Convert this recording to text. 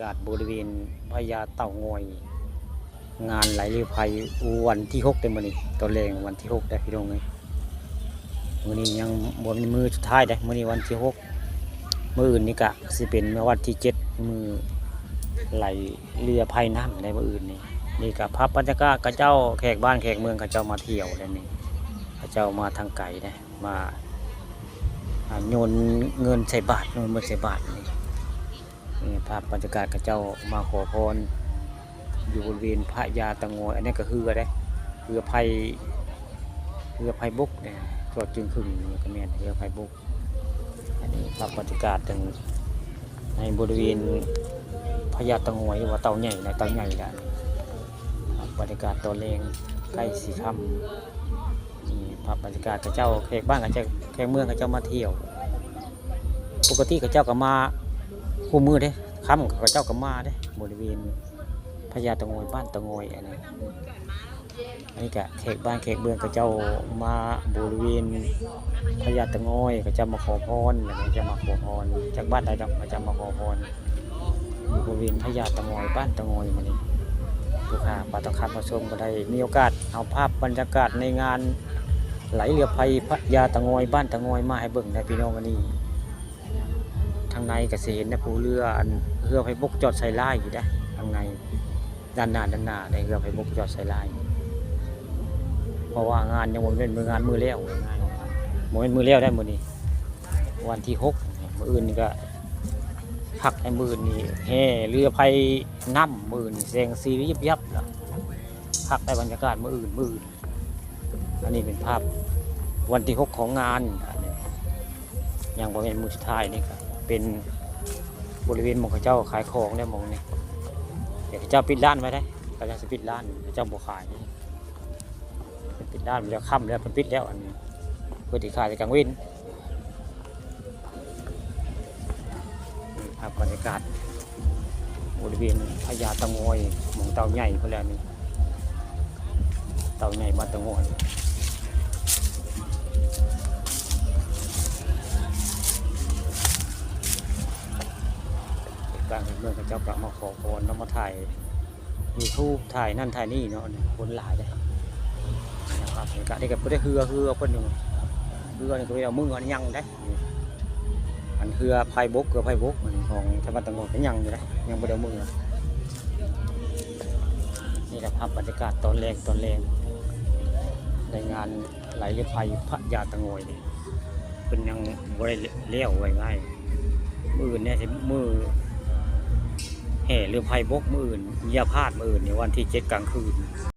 กาศบริเวณพญาเต่างอย งานไหลเรือไฟวันที่หกเต็มมันนี้ตอนแรงวันที่หกได้พี่น้องเลยมือนี้ยังบนมือสุดท้ายได้มือนี้วันที่หกมืออื่นนี่กะสิเป็นเมื่อวันที่เจ็ดมือไหลเรือไฟน้ำในมืออื่นนี่นี่กับพับบรรยากาศกระเจ้าแขกบ้านแขกเมืองกระเจ้ามาเที่ยวแล้วนี่กระเจ้ามาทางไก่ได้มาโยนเงินใส่บาทโยนเงินใส่บาทนี่ ภาพบรรยากาศกระเจ้ามาขอพร อยู่บริเวณพระยาตะโงอยอันนี้ก็คืออะไรเรือไผ่เรือไผ่บุกเนี่ยตัวจึงขึงนี่ก็แม่นเรือไผ่บุกอันนี้ภาพบรรยากาศถึงในบริเวณพระยาตะโงอยว่าเต่าใหญ่นะเต่าใหญ่ละภาพบรรยากาศตอนเลงใกล้สีค่ำนี่ภาพบรรยากาศกระเจ้าแขกบ้านกระเจ้าแขกเมืองกระเจ้ามาเที่ยว ปกติกระเจ้าก็มาคู่มือเด้ ค่ำกระเจ้าก็มาเด้บริเวณพญาตะโงอยบ้านตะโงอยอันนี้อันนี้กะเขกบ้านเขกเบืองก็เจ้ามาบริเวณพญาตะโงอยก็จะมาขอพรอะไรจะมาขอพรจากบ้านใดดอกก็จะมาขอพรบริเวณพญาตะโงอยบ้านตะโงอยมานี่ลูกค้าปาตะคับมาชมก็ได้มีโอกาสเอาภาพบรรยากาศในงานไหลเรือไฟพญาตะโงอยบ้านตะโงอยมาให้เบิ่งในพี่น้องวันนี้ ในก็สิเห็นนะผู้เรืออันเรือไฟบกจอดใส่ล่ายอยู่ได้ทางในด้านหน้าด้านหน้าในเรือไฟมุกจอดใส่ลายเพราะว่างานยังบ่เป็นมืองานมือเลี้ยวงานบ่เป็นมือเลี้ยวได้มือนี้ วันที่หกมืออื่นก็พักในมื้อนี้แห่เรือไฟน้ำมือนี้แสงสียิบยับละพักได้บรรยากาศมืออื่นมืออื่นอันนี้เป็นภาพวันที่หกของงานอันนี้ยังบ่เป็นมื้อสุดท้ายนี่ก็ เป็นบริเวณมองเขาเจ้าขายของเนี่ยหมองนี้เดี๋ยวเขาเจ้าปิดร้านไว้ได้เขาจะปิดร้านเขาเจ้าบ่ขายปิดร้านแล้วค่ำแล้วเป็นปิดแล้วอันนี้เพื่อที่ขายในกลางวินภาพบรรยากาศบริเวณพญาเตะงอยหมองเต่าใหญ่พอแล้วนี่เต่าใหญ่บ้าเตะงอย ตุการณ์เมืองเขาเจ้ากลับมาขอพรแล้วมาถ่ายยูทูบถ่ายนั่นถ่ายนี่เนาะคนหลายเลยนะครับรรยากาศนี่ก็บ่ได้เฮือเฮือคนหนึ่งเฮือนี่ก็ไปเอามืออันยังได้อันเฮือไพ่บกเฮือไพ่บกมันของธรรมะตังโงก็ยังอยู่ได้ยังบ่ได้เอามือนี่แหละภาพบรรยากาศตอนแรกตอนแรกในงานไหลเรือไฟพระยาตะงอยเป็นยังบ่ได้เลี้ยวไว้ง่ายมืออื่นเนี่ยมือ แห่เรือไพบกมืออื่นเหยาพาดมืออื่นในวันที่เจ็ดกลางคืน